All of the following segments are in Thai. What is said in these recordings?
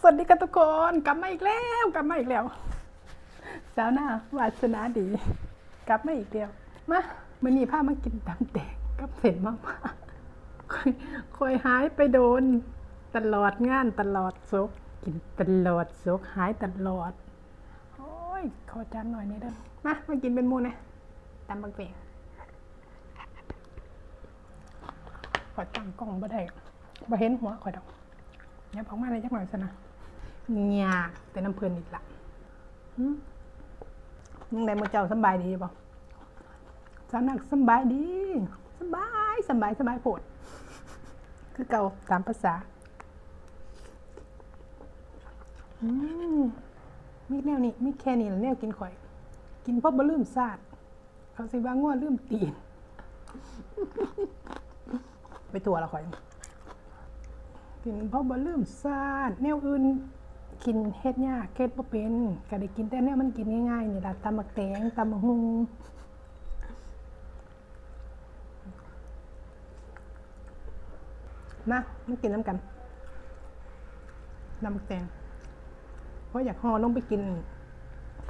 สวัสดีค่ะทุกคนกลับมาอีกแล้วกลับมาอีกแล้วสาวหน้าวาสนาดี กลับมาอีกแล้วมามื่อนี้พามากินตำแตงกับเส้นมากๆคอยคอยหายไปโดน ตลอดงานตลอดซกกินตลอดซกหายตลอดโอ้ยขอจานหน่อยนี่เด้อมามากินเป็นมูนะตำบักแตงขอตั้งกล้องบ่ได้บ่เห็นหัวขอยดอกยับออกมาเลยจักหน่อยสนะ ยากแต่น้ำเพลินอีกละยังไงมือเจ้าสบายดีบ่ะสาวนักสบายดีสบายสบายสบายโพดคือเก่าตามภาษาอืมมีแนวนี้มีแค่นี้แหละแนวกินข่อย กินเพราะบ่ลืมซาดเขาสิว่าง่วลืมตีน ไปตัวละข่อย กินเพราะบ่ลืมซาดแนวอื่น กินเฮ็ดยากเฮ็ดบ่เป็นก็ได้กินแต่แนวมันกินง่ายๆนี่ล่ะตำบักแตงตำบักฮุงมามากินน้ำกันตำบักแตงเพราะอยากห่อลงไปกิน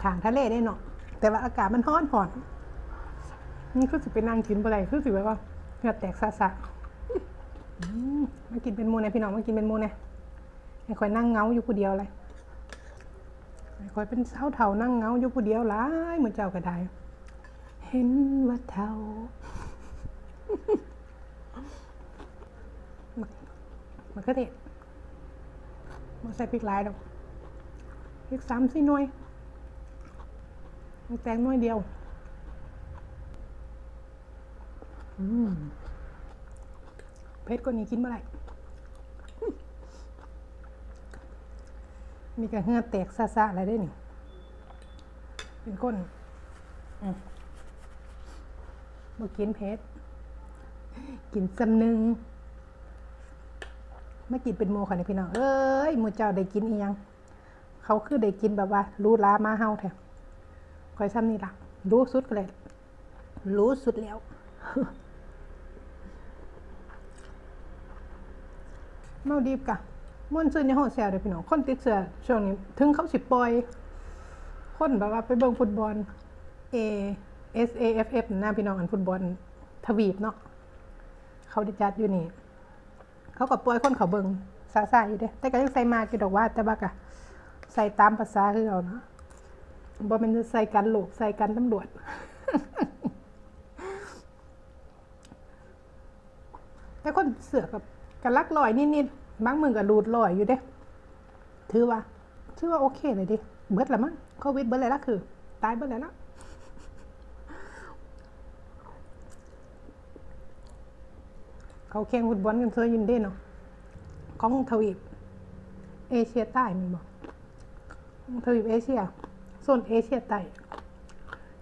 ขางทะเลได้เนาะแต่ว่าอากาศมันร้อนหอนนี่คือสิไปนั่งกินบ่ได้คือสิแบบว่าเหงื่อแตกซะๆอืมมากินเป็นมูเนี่ยพี่น้องมากินเป็นมูเนี่ย ให้คอยนั่งเงาอยู่ผู้เดียวเลยให้คอยเป็นเท้าเท่านั่งเงาอยู่ผู้เดียวหลายเหมือนเจ้าก็ได้ เห็นว่าเท่ามันมันก็เด็ดมาใส่พริกหลายดอกพริกสามสี่หน่วยมันแตงหน่วยเดียว อืมเพชรกว่านี้กินเมื่อไหร่ มีกระเฮือแตกซาซาอะไรได้หนิเป็นก้นอืมกินเพชรกินสำนึงไม่กินเป็นโมค่ะนี่พี่น้องเอ้ยหมูเจ้าได้กินอียังเขาคือได้กินแบบว่า รู้ล้ามาเฮาแท้คอยซ้ำนี่ล่ะรู้สุดเลยรู้สุดแล้วเมาดีบกะ มวนซื่นในห้องแซวเด้อพี่น้องคนติดเสือช่วงนี้ ถึงเขาสิปล่อย คนแบบว่าไปเบิ่งฟุตบอล A S A F F นะพี่น้องอันฟุตบอลทวีปเนาะเขาได้จัดอยู่นี่ เขาก็ปล่อยคนเขาเบิ่งซาซาอยู่เด้แต่ก็ยังใส่มากอยู่ดอกว่า แต่ว่ากะใส่ตามภาษาคือเอาเนาะบ่แม่นใส่กันโลกใส่กันตำรวจแต่คนเสือกับกันลักลอยนิดๆ บางมือกับรูดลอยอยู่เด้ ถือว่า ถือว่าโอเคเลยดิ เบิดละมั้งโควิดเบิดเลยละคือ ตายเบิดเลยละเขาแข่งฟุตบอลกันเซยยินเด้เนาะของทวีปเอเชียใต้มันบอกทวีปเอเชียโซนเอเชียใต้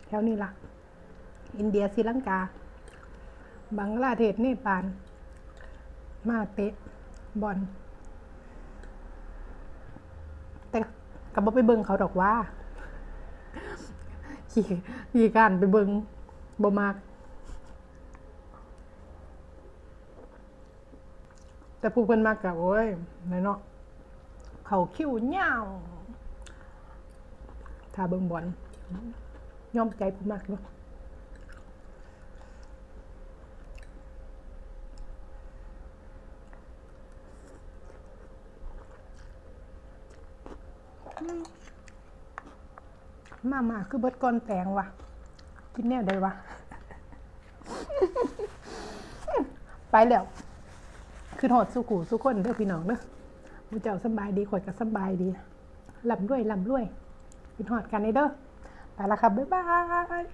แถวนี้ละอินเดียศรีลังกา บังกลาเทศเนปาลมาเตะ บอลแต่กับบ่ไปเบิงเขาดอกว่าขี่ขี่การไปเบิงบ่มาก แต่ผู้เพิ่นมากกะโอ้ยนเนาะเขาคิ้วเหย้าถ้าเบิงบอลย่อมใจผู้มากเนาะ มามาคือเบิดก้อนแตงวะกินแน่ได้วะ ไปแล้ว คือหอดสุกูสุคนเด้อพี่น้องเด้อมูเจ้าสบายดีขวดก็สบายดีลำด้วยลำด้วยกินหอดกันในเด้อไปละครับ บ๊ายบาย